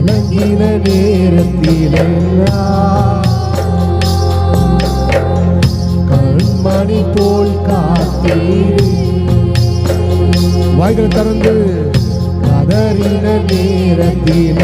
கலங்கின நேரத்திலெல்லாம் கண்மணி போல் காத்தீரே. வாய்கள் திறந்து கதறின நேரத்திலெல்லாம்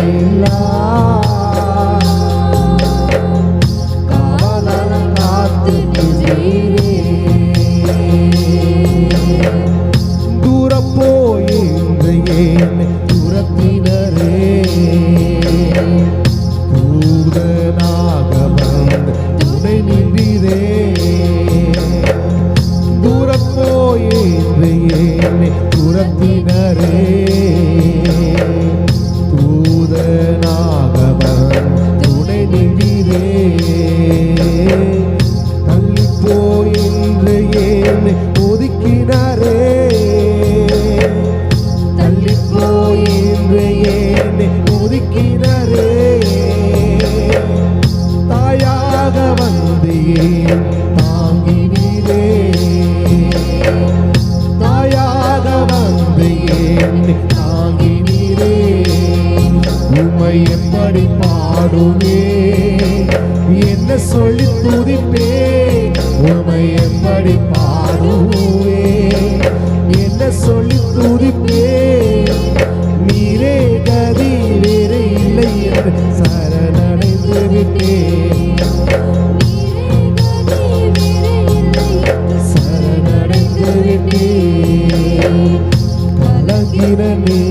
of me எப்படி பாடுவே என்ன சொல்லி துதிப்பே? உமை எப்படி பாடுவே என்ன சொல்லி துதிப்பே? நீரே கதி வேறு இல்லை என்று சரணடைந்து விட்டேன் சரணடைந்து விட்டேன் கலங்கின கண்மணி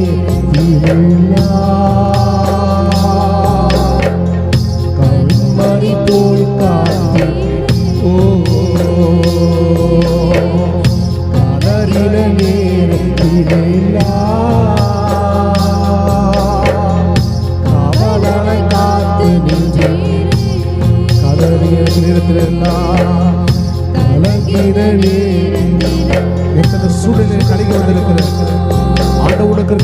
கலங்கின எத்தனை சூழ்நிலை கலங்கி வந்திருக்கிற ஆண்ட உனக்கு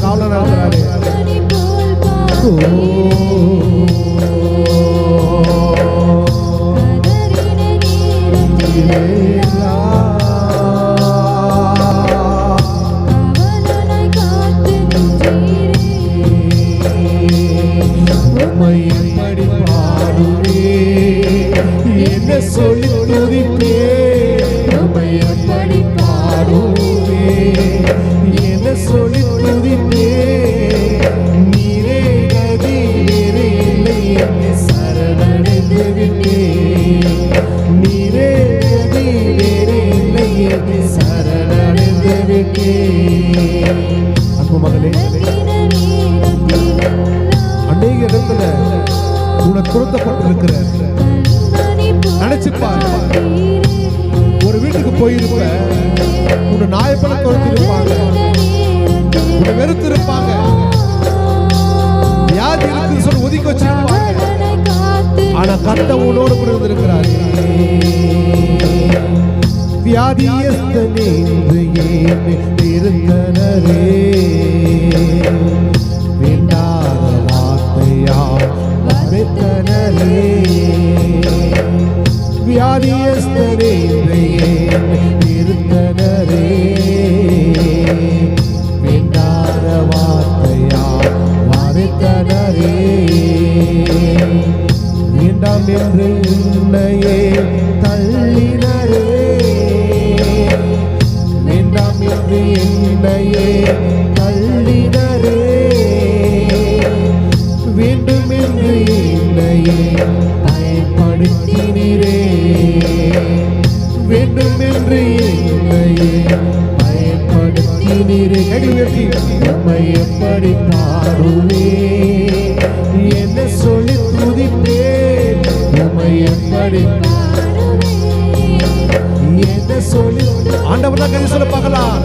உம்மை எப்படி பாடுவே என்ன சொல்லி துதிப்பே என்ன சொல்லி துதிப்பே நீரே கதி இல்லை. என்னை சரணடைந்து விட்டே நீரே கதி இல்லை. என்னை சரணடைந்து விட்டே அப்போ மகளே. அநேக இடத்துல உனக்கு துரத்தப்பட்டிருக்கிற நினைச்சு ஒரு வீட்டுக்கு போயிருப்ப உன்னை நாயப்பட துரத்திருப்பாங்க உன்னை வெறுத்து இருப்பாங்க வியாதி இருக்குன்னு சொல்லி ஒதுக்கி வச்சிருப்பாங்க. ஆனா கட்ட உன்னோடு கூட இருந்திருக்கிறாரு. வியாதியஸ்தனே ஏன் இருந்தனரே வியாதியஸ்தனே இருந்தனரே வேண்டாத வார்த்தையால் மறைத்தனரே. வேண்டாம் என்று உன்னையே தள்ளினரே. வேண்டாம் என்று என்னையே உம்மை எப்படி பாடுவே என்ன சொல்லி துதிப்பேன்? நம்மை எப்படி என்ன சொல்லி ஆண்டவர் தான் கதை சொல்ல பார்க்கலாம்.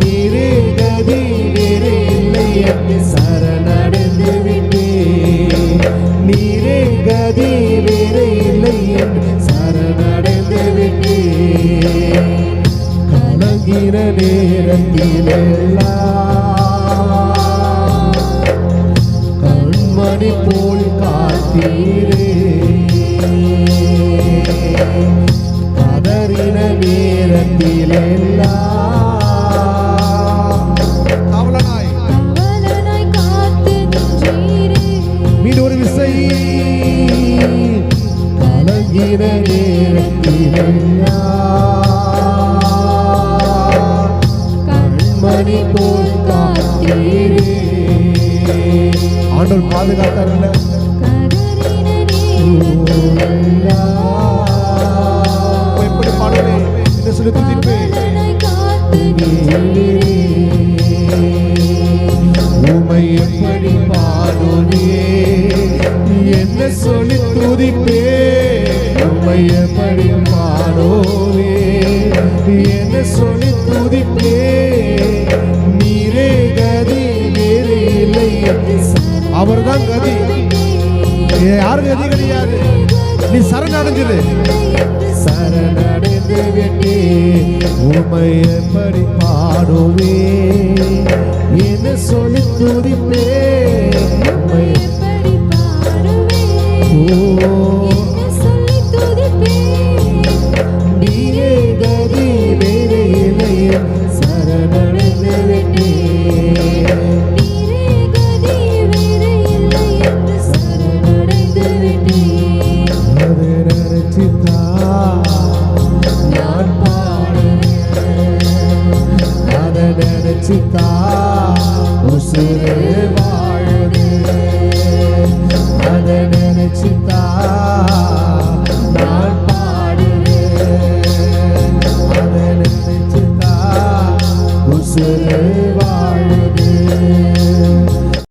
நீரே கதி வேறே இல்லை. என்று சரணடைந்து விட்டே நீரே கதி வேறே இல்லை. என்று சரணடைந்து விட்டே நேரத்தில் எல்லாம் கண்மணி போல் காத்தீரே கதறின நேரத்திலெல்லாம் ஒரு விசை கலங்கிற நேரத்திலையா ஆண்டவர் எப்படி பாடுவேன் என்ன சொல்லி துதிப்பேன் உமை எப்படி பாடுவே? என்ன சொல்லி துதிப்பே? உமை எப்படி பாடுவே? என்ன சொல்லி அவர் தான் கதி யாரும் கதி கிடையாது நீ சரணடைஞ்சிரு சரணடைந்து விட்டே உமை எப்படி பாடுவே? என்ன சொல்லி துதிப்பே? உம்மை எப்படி பாடுவேன் ஓ. என்ன கதி. நினைச்சித்தா உசுரே வாழுது அதை நினைச்சித்தா